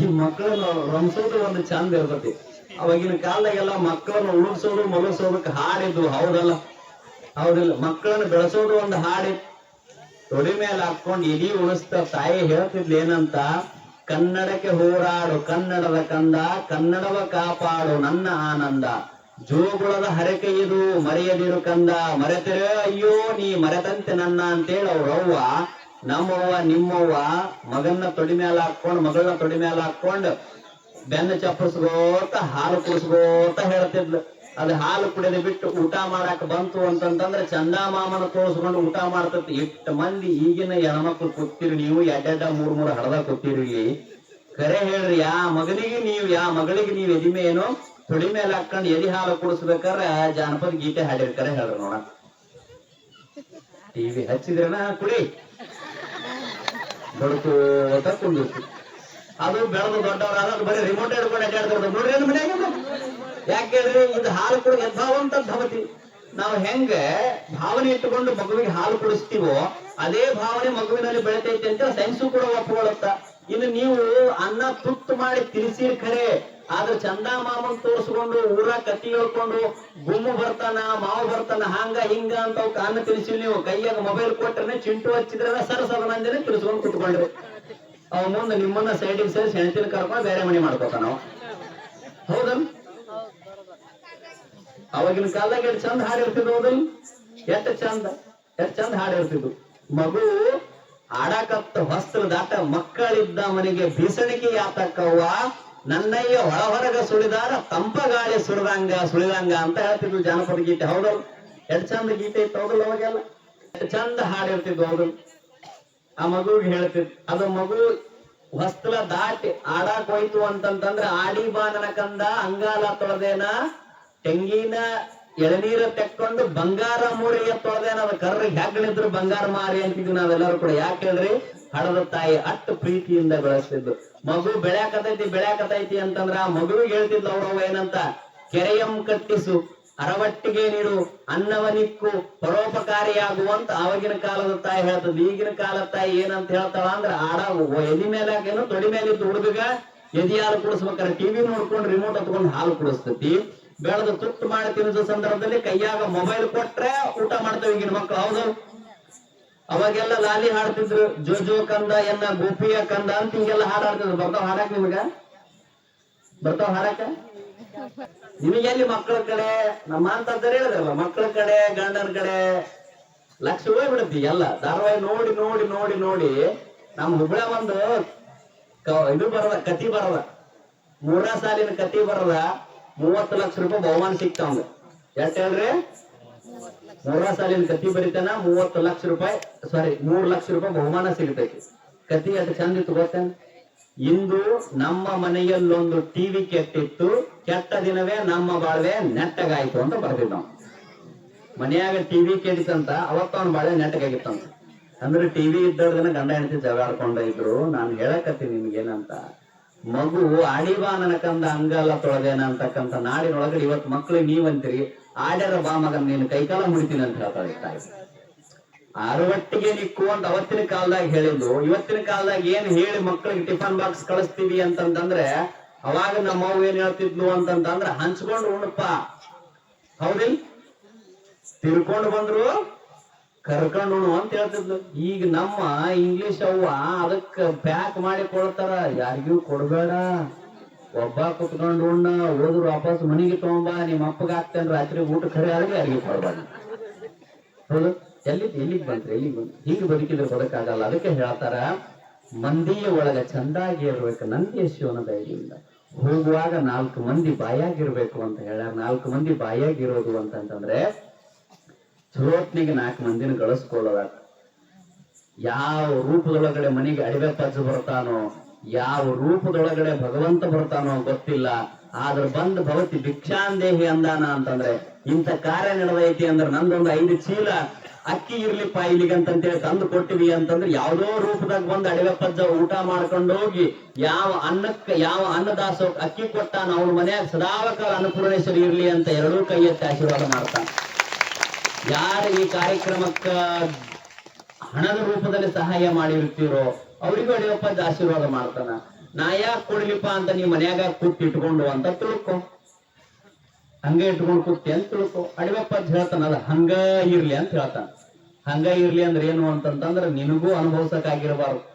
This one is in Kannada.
ಈ ಮಕ್ಕಳನ್ನ ರಂಸೋದು ಒಂದು ಚಂದ ಇರ್ತತಿ. ಅವಾಗಿನ ಕಾಲದಾಗೆಲ್ಲ ಮಕ್ಕಳನ್ನ ಉಳಿಸೋದು ಮಲಗಿಸೋದಕ್ಕೆ ಹಾಡಿದ್ದು ಹೌದಲ್ಲ? ಹೌದಿಲ್ಲ. ಮಕ್ಕಳನ್ನ ಬೆಳೆಸೋದು ಒಂದು ಹಾಡಿ. ತೊಡಿ ಮೇಲೆ ಹಾಕೊಂಡು ಇಡೀ ಉಳಿಸ್ತಾ ತಾಯಿ ಹೇಳ್ತಿದ್ಲು ಏನಂತ? ಕನ್ನಡಕ್ಕೆ ಹೋರಾಡು, ಕನ್ನಡದ ಕಂದ, ಕನ್ನಡವ ಕಾಪಾಡು ನನ್ನ ಆನಂದ. ಜೋಗುಳದ ಹರಕೆ ಇದು, ಮರೆಯದಿರು ಕಂದ. ಮರೆತರೆ ಅಯ್ಯೋ, ನೀ ಮರೆತಂತೆ ನನ್ನ ಅಂತೇಳಿ ಅವ್ರವ್ವ ನಮ್ಮವ್ವ, ನಿಮ್ಮವ್ವ ಮಗನ್ನ ತೊಡಿ ಮೇಲೆ ಹಾಕೊಂಡು ಮಗಳನ್ನ ತೊಡಿ ಮೇಲೆ ಹಾಕೊಂಡು ಬೆನ್ನ ಚಪ್ಪಸ್ಕೋತ ಹಾಲು ಕುಡಿಸ್ಕೋತ ಹೇಳ್ತಿದ್ಲು. ಅದು ಹಾಲು ಕುಡಿದು ಬಿಟ್ಟು ಊಟ ಮಾಡಾಕ ಬಂತು ಅಂತಂತಂದ್ರೆ ಚಂದಾಮಾಮನ ತೋರಿಸ್ಕೊಂಡು ಊಟ ಮಾಡ್ತತಿ ಎಷ್ಟು ಮಂದಿ ಈಗಿನ ಹೆಣ್ಮಕ್ಳು ಕೊಡ್ತೀರಿ ನೀವು ಎಡ್ಡೆಡ್ಡ ಮೂರ್ ಮೂರ್ ಹಡದ ಕೂತಿರಿ. ಕರೆ ಹೇಳ್ರಿ, ಯಾ ಮಗನಿಗೆ ನೀವು, ಯಾ ಮಗಳಿಗೆ ನೀವು ಎದಿಮೆ ಏನು? ತೊಡಿ ಮೇಲೆ ಹಾಕೊಂಡು ಎದಿ ಹಾಲು ಕುಡಿಸ್ಬೇಕಾರ ಜಾನಪದ ಗೀತೆ ಹಾಡಿರ್ತಾರೆ ಹೇಳ್ರಿ ನೋಡ. ಟಿವಿ ಹಚ್ಚಿದ್ರನ ಕುಡಿ. ಬಡ್ಕೋತ ಕುಂದಿರ್ತಿ ಅದು ಬೆಳೆದು ದೊಡ್ಡವರಾದ ಅದು ಬರೀ ರಿಮೋಟ್ ಹಿಡ್ಕೊಂಡು ಅಡ್ಡಾಡ್ತಾರೆ ನೋಡ್ರಿ ಏನು ಮನ್ಯಾಗ ಯಾಕೆ ಇದು ಹಾಲು ಕೂಡ ಯಥಾವಂತ ಭವತಿ ನಾವು ಹೆಂಗ ಭಾವನೆ ಇಟ್ಟುಕೊಂಡು ಮಗುವಿಗೆ ಹಾಲು ಕುಡಿಸ್ತೀವೋ, ಅದೇ ಭಾವನೆ ಮಗುವಿನಲ್ಲಿ ಬೆಳೆತೈತೆ ಅಂತ ಸೈನ್ಸು ಕೂಡ ಒಪ್ಪಿಕೊಳ್ಳುತ್ತ ಇನ್ನು ನೀವು ಅನ್ನ ತುತ್ತು ಮಾಡಿ ತಿನ್ಸಿರ್ ಖರೆ. ಆದ್ರೆ ಚಂದ ಮಾಮನ್ ತೋರಿಸ್ಕೊಂಡು, ಊರ ಕತ್ತಿ ಹೇಳ್ಕೊಂಡು, ಗುಮ್ಮು ಬರ್ತಾನ, ಮಾವು ಬರ್ತಾನ, ಹಂಗ ಹಿಂಗ ಅಂತ ಕಾರಣ ತಿಳಿಸಿಲ್ಲ ನೀವು. ಕೈಯಾಗ ಮೊಬೈಲ್ ಕೊಟ್ರೆ ಚಿಂಟು ಹಚ್ಚಿದ್ರೆ ಸರಸದ ಮಂದಿನ ತಿನ್ಸ್ಕೊಂಡು ಕುತ್ಕೊಂಡ್ರಿ. ಅವ ಮುಂದೆ ನಿಮ್ಮನ್ನ ಸೈಡಿಗೆ ಸೇರಿಸಿ ಹೆಣ್ತಿನ ಕರ್ಕೊಂಡು ಬೇರೆ ಮನೆ ಮಾಡ್ಕೋತ ನಾವು ಹೌದಲ್? ಅವಾಗಿನ ಕಾಲದಾಗ ಎಷ್ಟು ಚಂದ ಹಾಡಿರ್ತಿದ್ವು ಹೌದಲ್? ಎಷ್ಟು ಚಂದ ಎಷ್ಟು ಚಂದ ಹಾಡಿರ್ತಿದ್ವು ಮಗು ಆಡಾಕತ್ತ ಹೊಸ್ತ್ರ ದಾಟ ಮಕ್ಕಳಿದ್ದ ಮನೆಗೆ ಬೀಸಣಿಗೆ ಯಾತಕ್ಕವ್ವ? ನನ್ನಯ್ಯ ಹೊರ ಹೊರಗ ಸುಳಿದಾರ ತಂಪ ಗಾಳಿ ಸುಳಿದಂಗ ಸುಳಿದಂಗ ಅಂತ ಹೇಳ್ತಿದ್ವು ಜಾನಪದ ಗೀತೆ. ಹೌದಲ್ ಎಷ್ಟು ಚಂದ ಗೀತೆ ಇತ್ತು ಹೌದಲ್ ಅವಾಗೆಲ್ಲ? ಚಂದ ಹಾಡಿರ್ತಿದ್ವು ಹೌದಲ್ ಆ ಮಗುಗೆ ಹೇಳ್ತಿದ್ ಅದು ಮಗು ಹೊಸ್ತಲ ದಾಟಿ ಆಡಾಕ್ ಹೋಯ್ತು ಅಂತಂತಂದ್ರ ಆಡಿ ಬಾನನ ಕಂದ ಅಂಗಾಲ ತೊಳೆದೇನ, ತೆಂಗಿನ ಎಳನೀರ ತೆಕ್ಕೊಂಡು ಬಂಗಾರ ಮೂರಿಗೆ ತೊಳೆದೇನ, ಅದ ಕರ್ರಿಗೆ ಹೆಗ್ಗಳಿದ್ರು ಬಂಗಾರ ಮಾರಿ ಅಂತಿದ್ವಿ ನಾವೆಲ್ಲರೂ ಕೂಡ. ಯಾಕೆ ಹೇಳ್ರಿ? ಹಡದ ತಾಯಿ ಅಷ್ಟು ಪ್ರೀತಿಯಿಂದ ಬೆಳೆಸ್ತಿದ್ದು ಮಗು ಬೆಳ್ಯಾಕತೈತಿ ಬೆಳ್ಯಾಕತೈತಿ ಅಂತಂದ್ರ ಆ ಮಗುವಿಗೆ ಹೇಳ್ತಿದ್ಲು ಅವ್ರವ್ವ ಏನಂತ? ಕೆರೆಯಂ ಕಟ್ಟಿಸು, ಅರವಟ್ಟಿಗೆ ನೀಡು ಅನ್ನವನಿಕ್ಕು ಪರೋಪಕಾರಿಯಾಗುವಂತ ಆವಾಗಿನ ಕಾಲದ ತಾಯಿ ಹೇಳ್ತದ ಈಗಿನ ಕಾಲದ ತಾಯಿ ಏನಂತ ಹೇಳ್ತಾಳ ಅಂದ್ರ, ಆಡ ಎದಿ ಮೇಲೆ ಏನೋ ತೊಡಿ ಮೇಲೆ ಇದ್ದು ಹುಡುಗ ಎದಿ ಹಾಲು ಕುಡಿಸ್ಬೇಕಾದ್ರೆ ಟಿವಿ ನೋಡ್ಕೊಂಡು ರಿಮೋಟ್ ಹತ್ಕೊಂಡು ಹಾಲು ಕುಡಿಸ್ತತಿ. ಬೆಳೆದು ತುತ್ತು ಮಾಡಿ ತಿನ್ನಿಸೋ ಸಂದರ್ಭದಲ್ಲಿ ಕೈಯಾಗ ಮೊಬೈಲ್ ಕೊಟ್ರೆ ಊಟ ಮಾಡ್ತಾವ ಈಗಿನ ಮಕ್ಕಳು ಹೌದು. ಅವಾಗೆಲ್ಲ ಲಾಲಿ ಹಾಡ್ತಿದ್ರು ಜೋ ಜೋ ಕಂದ, ಎನ್ನ ಗೋಪಿಯ ಕಂದ ಅಂತ ಹಿಂಗೆಲ್ಲ ಹಾಡ್ ಹಾಡ್ತಿದ್ರು. ಬರ್ತಾವ ಹಾಡಕ್ ನಿಮಗ? ಬರ್ತಾವ ಹಾಡಕ ನಿಮಗೆ ಎಲ್ಲಿ ಮಕ್ಕಳ ಕಡೆ? ನಮ್ಮ ಅಂತಂದ್ರೆ ಹೇಳಿದ್ರಲ್ಲ ಮಕ್ಕಳ ಕಡೆ, ಗಂಡನ ಕಡೆ. ಲಕ್ಷ ಹೋಗ್ಬಿಡುತ್ತಿ ಎಲ್ಲ. ಧಾರಾವಾಹಿ ನೋಡಿ ನೋಡಿ ನೋಡಿ ನೋಡಿ ನಮ್ಮ ಹುಬ್ಳ ಒಂದು ಇದು ಬರದ ಕತಿ ಬರದ ಮೂರ ಸಾಲಿನ ಕತಿ ಬರದ ಮೂವತ್ತು ಲಕ್ಷ ರೂಪಾಯಿ ಬಹುಮಾನ ಸಿಗ್ತಾವಂಗ ಎಷ್ಟ್ ಹೇಳ್ರಿ? ಮೂರನೇ ಸಾಲಿನ ಕತಿ ಬರೀತಾನ ಮೂವತ್ತು ಲಕ್ಷ ರೂಪಾಯಿ ಸಾರಿ ಮೂರ್ ಲಕ್ಷ ರೂಪಾಯಿ ಬಹುಮಾನ ಸಿಗತೈತಿ. ಕತಿ ಅದು ಚಂದ ಇತ್ತು ಇಂದು ನಮ್ಮ ಮನೆಯಲ್ಲೊಂದು ಟಿವಿ ಕೆಟ್ಟಿತ್ತು. ಕೆಟ್ಟ ದಿನವೇ ನಮ್ಮ ಬಾಳ್ವೆ ನೆಟ್ಟಗಾಯ್ತು ಅಂತ ಬರ್ತಿದ್ ನಾವು. ಮನೆಯಾಗ ಟಿವಿ ಕೆಡಿತಂತ ಅವತ್ತ ಅವ್ನ ಬಾಳೆ ನೆಟ್ಟಗಾಗಿತ್ತಂತ. ಅಂದ್ರೆ ಟಿವಿ ಇದ್ದವ್ರದನ್ನ ಗಂಡ ಹೆಂಡತಿ ಜಗಾಡ್ಕೊಂಡ ಇದ್ರು. ನಾನು ಹೇಳಕತ್ತೀನಿ ನಿಮ್ಗೇನಂತ. ಮಗು ಆಡಿಬಾ ಕಂದ, ಅಂಗಲ್ಲ ತೊಳೆದೇನ ಅಂತಕ್ಕಂತ ನಾಡಿನೊಳಗಡೆ ಇವತ್ತು ಮಕ್ಳು ನೀವಂತೀರಿ, ಆಡ್ಯಾರ ಬಾ ಮಗನ್ ನೀನು ಕೈಕಾಲ ಮುಡಿತೀನಿ ಅಂತ ಹೇಳ್ತಾಳೆ ತಾಯಿ. ಅರವಟ್ಟಿಗೆ ನಿಕ್ಕು ಅಂತ ಅವತ್ತಿನ ಕಾಲದಾಗ ಹೇಳಿದ್ದು. ಇವತ್ತಿನ ಕಾಲದಾಗ ಏನ್ ಹೇಳಿ ಮಕ್ಳಿಗೆ ಟಿಫನ್ ಬಾಕ್ಸ್ ಕಳಿಸ್ತೀವಿ ಅಂತಂತಂದ್ರೆ, ಅವಾಗ ನಮ್ಮ ಅವ್ ಏನ್ ಹೇಳ್ತಿದ್ಲು ಅಂತಂತಂದ್ರೆ, ಹಂಚ್ಕೊಂಡು ಉಣಪ್ಪ ಹೌದಿಲ್? ತಿಳ್ಕೊಂಡು ಬಂದ್ರು. ಕರ್ಕೊಂಡು ಅಂತ ಹೇಳ್ತಿದ್ಲು. ಈಗ ನಮ್ಮ ಇಂಗ್ಲಿಷ್ ಅವ್ವ ಅದಕ್ಕ ಪ್ಯಾಕ್ ಮಾಡಿ ಕೊಡ್ತಾರ. ಯಾರಿಗೂ ಕೊಡ್ಬೇಡ. ಒಬ್ಬ ಕುತ್ಕೊಂಡು ಉಣ್ಣ, ಹೋದ್ರು ವಾಪಸ್ ಮನೆಗೆ ತಗೊಂಬ ನಿಮ್ಮ ಅಪ್ಪಗ ಹಾಕ್ತೇನೆ ರಾತ್ರಿ ಊಟ ಖರೆ ಆದ್ರೆ ಯಾರಿಗೂ ಕೊಡ್ಬೇಡ. ಹೌದು? ಎಲ್ಲಿ ಎಲ್ಲಿಗೆ ಬಂತ್ರಿ? ಎಲ್ಲಿಗೆ ಬಂತು ಹಿಂಗ್ ಬದುಕಿದ್ರೆ ಬದುಕಾಗಲ್ಲ. ಅದಕ್ಕೆ ಹೇಳ್ತಾರ, ಮಂದಿಯ ಒಳಗ ಚಂದಾಗಿ ಇರ್ಬೇಕು ನಂದಿಯ ಶಿವನ ದಯದಿಂದ ಹೋಗುವಾಗ ನಾಲ್ಕು ಮಂದಿ ಬಾಯಾಗಿರ್ಬೇಕು ಅಂತ ಹೇಳ್ಯಾರ. ನಾಲ್ಕು ಮಂದಿ ಬಾಯಾಗಿರೋದು ಅಂತಂತಂದ್ರೆ ಚಲೋತ್ನಿಗೆ ನಾಲ್ಕು ಮಂದಿನ ಗಳಿಸ್ಕೊಳ್ಳೋದಾಗ ಯಾವ ರೂಪದೊಳಗಡೆ ಮನೆಗೆ ಅಡಿವೆ ಪಜ್ಜು ಬರ್ತಾನೋ, ಯಾವ ರೂಪದೊಳಗಡೆ ಭಗವಂತ ಬರ್ತಾನೋ ಗೊತ್ತಿಲ್ಲ. ಆದ್ರೆ ಬಂದ್ ಭಗವತಿ ಭಿಕ್ಷಾಂದೇಹಿ ಅಂದಾನ ಅಂತಂದ್ರೆ ಇಂಥ ಕಾರ್ಯ ನಡೆದೈತಿ ಅಂದ್ರೆ ನಂದೊಂದು ಐದು ಚೀಲ ಅಕ್ಕಿ ಇರ್ಲಿಪ್ಪ ಇಲ್ಲಿಗಂತಂತೇಳಿ ತಂದು ಕೊಟ್ಟಿವಿ ಅಂತಂದ್ರೆ ಯಾವ್ದೋ ರೂಪದಾಗ ಬಂದು ಅಡವೆ ಪಜ್ಜ ಊಟ ಮಾಡ್ಕೊಂಡು ಹೋಗಿ ಯಾವ ಅನ್ನಕ್ಕೆ, ಯಾವ ಅನ್ನದಾಸೋ ಅಕ್ಕಿ ಕೊಟ್ಟಾನ, ಅವ್ನ ಮನೆಯಾಗ ಸದಾವಕ ಅನ್ನಪೂರ್ಣೇಶ್ವರಿ ಇರ್ಲಿ ಅಂತ ಎರಡೂ ಕೈ ಎತ್ತಿ ಆಶೀರ್ವಾದ ಮಾಡ್ತಾನ. ಯಾರು ಈ ಕಾರ್ಯಕ್ರಮಕ್ಕ ಹಣದ ರೂಪದಲ್ಲಿ ಸಹಾಯ ಮಾಡಿರ್ತೀರೋ ಅವರಿಗೂ ಅಡಿಯಪ್ಪ ಆಶೀರ್ವಾದ ಮಾಡ್ತಾನ. ನಾ ಯಾಕೆ ಕೊಡ್ಲಿಪ್ಪ ಅಂತ ನೀವು ಮನ್ಯಾಗ ಇಟ್ಕೊಂಡು ಅಂತ ತಿಳ್ಕೊ. ಹಂಗೆ ಇಟ್ಕೊಂಡು ಕೂತಿ ಅಂತ ತಿಳ್ಕೊ. ಅಡಿವಪ್ಪ ಅಂತ ಅದ ಹಂಗ ಇರ್ಲಿ ಅಂತ ಹೇಳ್ತಾನ. ಹಂಗ ಇರ್ಲಿ ಅಂದ್ರೆ ಏನು ಅಂತಂತಂದ್ರ ನಿನಗೂ ಅನುಭವಿಸಕ್ ಆಗಿರಬಾರ್ದು